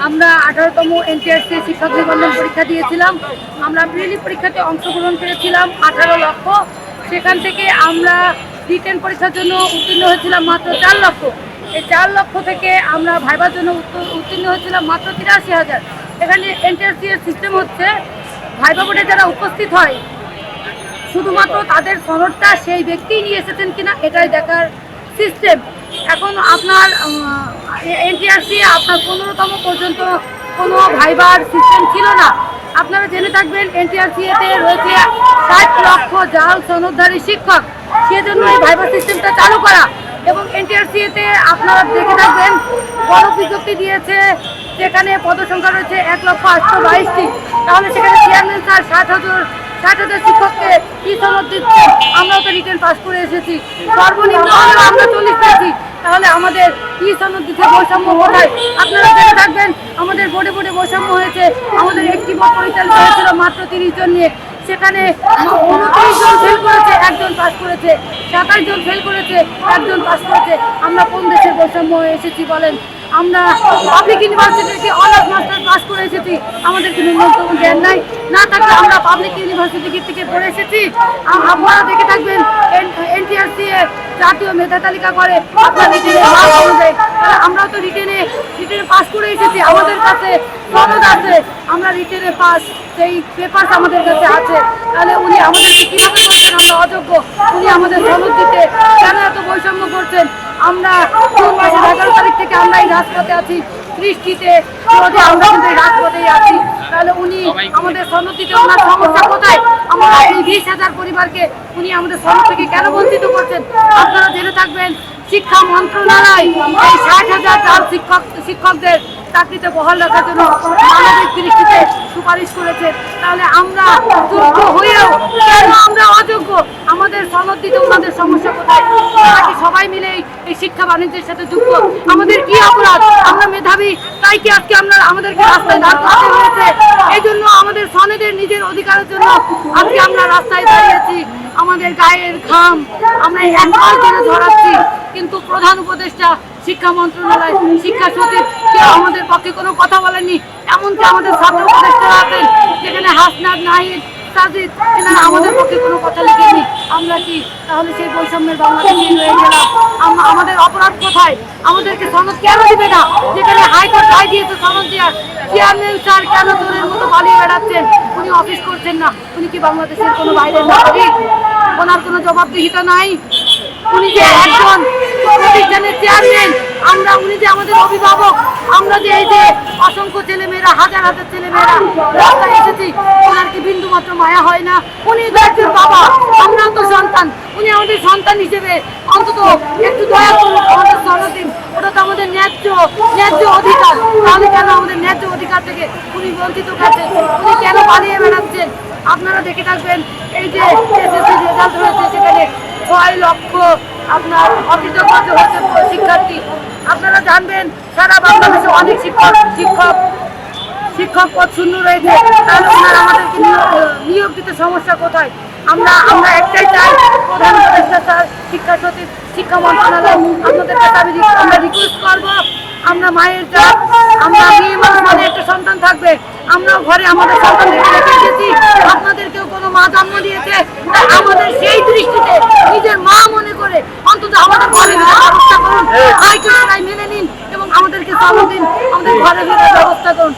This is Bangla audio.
আমরা আঠারোতম এনটিআরসি শিক্ষক নিবন্ধন পরীক্ষা দিয়েছিলাম। আমরা প্রিলি পরীক্ষাতে অংশগ্রহণ করেছিলাম আঠারো লক্ষ। সেখান থেকে আমরা রিটেন পরীক্ষার জন্য উত্তীর্ণ হয়েছিলাম মাত্র চার লক্ষ। এই চার লক্ষ থেকে আমরা ভাইবার জন্য উত্ত- উত্তীর্ণ হয়েছিলাম মাত্র তিরাশি হাজার। এখানে এনটিআরসি এর সিস্টেম হচ্ছে, ভাইবা বোর্ডে যারা উপস্থিত হয়, শুধুমাত্র তাদের সনদটা সেই ব্যক্তিই নিয়ে এসেছেন কিনা, এটাই দেখার সিস্টেম এখন আপনার এনটিআরসি আপনার পনেরোতম পর্যন্ত কোনো ভাইবার সিস্টেম ছিল না। আপনারা জেনে থাকবেন, এনটিআরসি এতে রয়েছে ষাট লক্ষ জাল সনদধারী শিক্ষক। সেজন্য এই ভাইবার সিস্টেমটা চালু করা। এবং এনটিআরসি এতে আপনারা দেখে থাকবেন, বড় বিজ্ঞপ্তি দিয়েছে, যেখানে পদসংখ্যা রয়েছে এক লক্ষ আটশো বাইশটি। তাহলে সেখানে চেয়ারম্যান স্যার ষাট হাজার ষাট হাজার শিক্ষককে কি সনদ দিচ্ছে, আমরাও তো রিটার্ন পাস করে এসেছি। সর্বনিম্ন আমরা চল্লিশ পেয়েছি। তাহলে আমাদের কি সনদ দিচ্ছে বৈষম্য কোথায়? আপনারা জেনে থাকবেন, আমাদের বোর্ডে বোর্ডে বৈষম্য হয়েছে। আমাদের একটি বোর্ড পরিচালিত হয়েছিল মাত্র তিরিশ জন নিয়ে। সেখানে উনত্রিশ জন ফেল করেছে, একজন পাস করেছে। সাতাশ জন ফেল করেছে, একজন পাস করেছে। আমরা কোন দেশের বৈষম্য হয়ে এসেছি বলেন? আমরা পাবলিক ইউনিভার্সিটিতে অনার্স মাস্টার পাস করে এসেছি। আমাদের কোনো ন্যূনতম জ্ঞান নাই। না থাকলে আমরা পাবলিক ইউনিভার্সিটি থেকে পড়ে এসেছি। আপনারা দেখে থাকবেন জাতীয় মেধা তালিকা করে আমরাও তো রিটেনে রিটেনে পাস করে এসেছি, আমাদের কাছে সনদ আছে। আমরা রিটেনে পাস সেই পেপার আমাদের কাছে আছে, তাহলে উনি আমাদেরকে কীভাবে বলছেন আমরা অযোগ্য। উনি আমাদের সনদ দিতে কেন এত বৈষম্য করছেন? আমরা জুন মাসের এগারো তারিখ থেকে আমরা এই রাজপথে আছি। বৃষ্টিতে রোদে আমরা কিন্তু রাজপথেই আছি তাহলে উনি আমাদের সনদ দিতে ওনার সমস্যা কোথায়? আমরা এই বিশ হাজার পরিবারকে উনি আমাদের সনদ থেকে কেন বঞ্চিত করছেন? আপনারা জেনে থাকবেন শিক্ষা মন্ত্রণালয় এই ষাট হাজার চার শিক্ষক শিক্ষকদের চাকরিতে বহাল রাখার জন্য মানবিক দৃষ্টিতে সুপারিশ করেছে। তাহলে আমরা যোগ্য হয়েও আমরা অযোগ্য? আমাদের সনদ দিতে ওনাদের সমস্যা কোথায়? সবাই মিলে এই- শিক্ষা বাণিজ্যের সাথে যুক্ত? আমাদের কি অপরাধ? আমরা মেধাবী, তাই কি আজকে আমরা আমাদেরকে রাস্তায় দাঁড় করতে হয়েছে? এই জন্য আমাদের সনদের নিজের অধিকারের জন্য আজকে আমরা রাস্তায় দাঁড়িয়েছি। আমাদের গায়ের ঘাম, আমরা এক মাস ধরে ঝরাচ্ছি। কিন্তু প্রধান উপদেষ্টা শিক্ষা মন্ত্রণালয়, শিক্ষা সচিব, কেউ আমাদের পক্ষে কোনো কথা বলেনি এমনকি আমাদের ছাত্র উপদেষ্টা আছেন, যেখানে হাসনাদ নাহিদ, সাজিদ, এনারা আমাদের পক্ষে কোনো কথা লিখেনি আমরা কি তাহলে সেই বৈষম্যের বাংলাদেশে রয়ে গেলাম? আমাদের অপরাধ কোথায়? আমাদেরকে সনদ কেন দিবে না? যেখানে হাইকোর্ট রায় দিয়েছে সনদ দেওয়ার। চেয়ারম্যান স্যার কেন চোরের মতো পালিয়ে বেড়াচ্ছেন? উনি অফিস করছেন না। উনি কি বাংলাদেশের কোনো বাইরের নাগরিক? ওনার কোনো জবাবদিহিতা নাই? উনি যে একজন প্রতিষ্ঠানের চেয়ারম্যান আমরা, উনি যে আমাদের অভিভাবক, আমরা যে এই যে অসংখ্য ছেলেমেয়েরা, হাজার হাজার ছেলেমেয়েরা রাস্তায় এসেছি, ওনার কি বিন্দু মাত্র মায়া হয় না? উনি একজন বাবা, আমরা তো সন্তান, উনি আমাদের সন্তান হিসেবে অন্তত একটু দয়া করুন, আমাদের সনদ ওটা তো আমাদের ন্যায্য ন্যায্য অধিকার। তাহলে কেন আমাদের ন্যায্য অধিকার থেকে উনি বঞ্চিত করছেন? উনি কেন পালিয়ে বেড়াচ্ছেন? আপনারা দেখে থাকবেন, এই যে রেজাল্ট হয়েছে সেখানে ছয় লক্ষ আপনার অকৃতজ্ঞ হয়েছে শিক্ষার্থী। আপনারা জানবেন, সারা বাংলাদেশে অনেক শিক্ষক শিক্ষক শিক্ষক পদ শূন্য রয়েছে। তাহলে ওনারা আমাদেরকে নিয়োগ- দিতে সমস্যা কোথায়? আমরা আমরা একটাই চাই, প্রধান উপদেষ্টা স্যার, শিক্ষা সচিব, শিক্ষা মন্ত্রণালয়, আপনাদের কাছে আমি আমরা রিকোয়েস্ট করব। আমরা মায়ের জাত আমরা মেয়ে মানুষ মানে একটা সন্তান থাকবে। আমরাও ঘরে আমাদের সন্তান এসেছি আপনাদেরকেও কোনো মা জন্ম দিয়েছে। আমাদের সেই দৃষ্টিতে নিজের মা মনে করে অন্তত আমাদের ঘরে ব্যবস্থা করুন। মেনে নিন এবং আমাদেরকে সনদ দিন। আমাদের ঘরে ফেরার ব্যবস্থা করুন।